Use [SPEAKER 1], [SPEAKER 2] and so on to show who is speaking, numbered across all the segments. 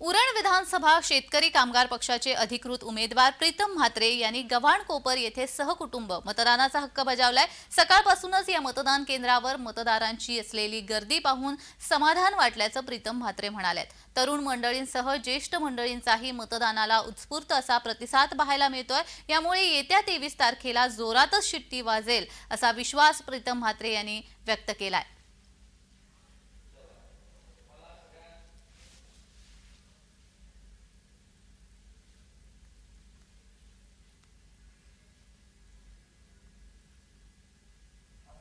[SPEAKER 1] उरण विधानसभा शेतकरी कामगार पक्षाचे अधिकृत उमेदवार प्रीतम म्हात्रे यांनी गव्हाण कोपर येथे सहकुटुंब मतदानाचा हक्क बजावलाय. सकाळपासूनच या मतदान केंद्रावर मतदारांची असलेली गर्दी पाहून समाधान वाटल्याचं प्रीतम म्हात्रे म्हणालेत तरुण मंडळींसह ज्येष्ठ मंडळींचाही मतदानाला उत्स्फूर्त असा प्रतिसाद पाहायला मिळतोय. यामुळे येत्या तेवीस तारखेला जोरातच शिट्टी वाजेल असा विश्वास प्रीतम म्हात्रे यांनी व्यक्त केलाय.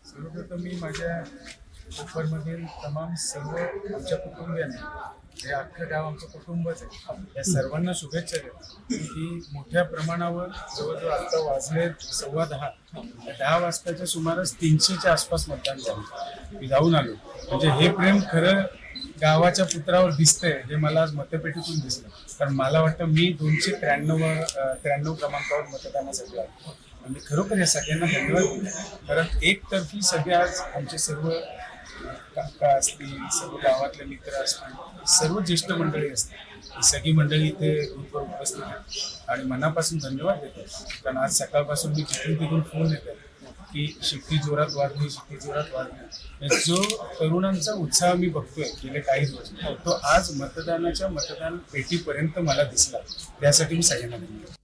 [SPEAKER 2] सर्वप्रथम मी माझ्या कोकणमधील तमाम सर्व आमच्या कुटुंबियांना हे अख्खं गाव आमचं कुटुंबच आहे या सर्वांना शुभेच्छा देतो. की मोठ्या प्रमाणावर जवळजवळ आता वाजले सव्वा दहा दहा वाजताच्या सुमारास तीनशेच्या आसपास मतदान झालं. मी जाऊन आलो. म्हणजे हे प्रेम खरं गावाच्या पुत्रावर दिसतंय हे मला आज मतपेटीतून दिसलं. कारण मला वाटतं मी दोनशे त्र्याण्णव त्र्याण्णव क्रमांकावर मतदानासाठी आलो. आणि खरोखर या सगळ्यांना धन्यवाद देतो. कारण एकतर्फी सगळे आज आमचे सर्व काका असतील सर्व गावातले मित्र असतील सर्व ज्येष्ठ मंडळी असतील ही सगळी मंडळी इथे ग्रुपवर उपस्थित आहेत. आणि मनापासून धन्यवाद देतो. कारण आज सकाळपासून मी तिथून तिथून फोन येत आहे की शिट्टी जोरात वाढली शिट्टी जोरात वाढली. जो तरुणांचा उत्साह मी बघतोय गेले काही दिवस तो आज मतदानाच्या मतदान पेटीपर्यंत मला दिसला. त्यासाठी मी सगळ्यांना धन्यवाद.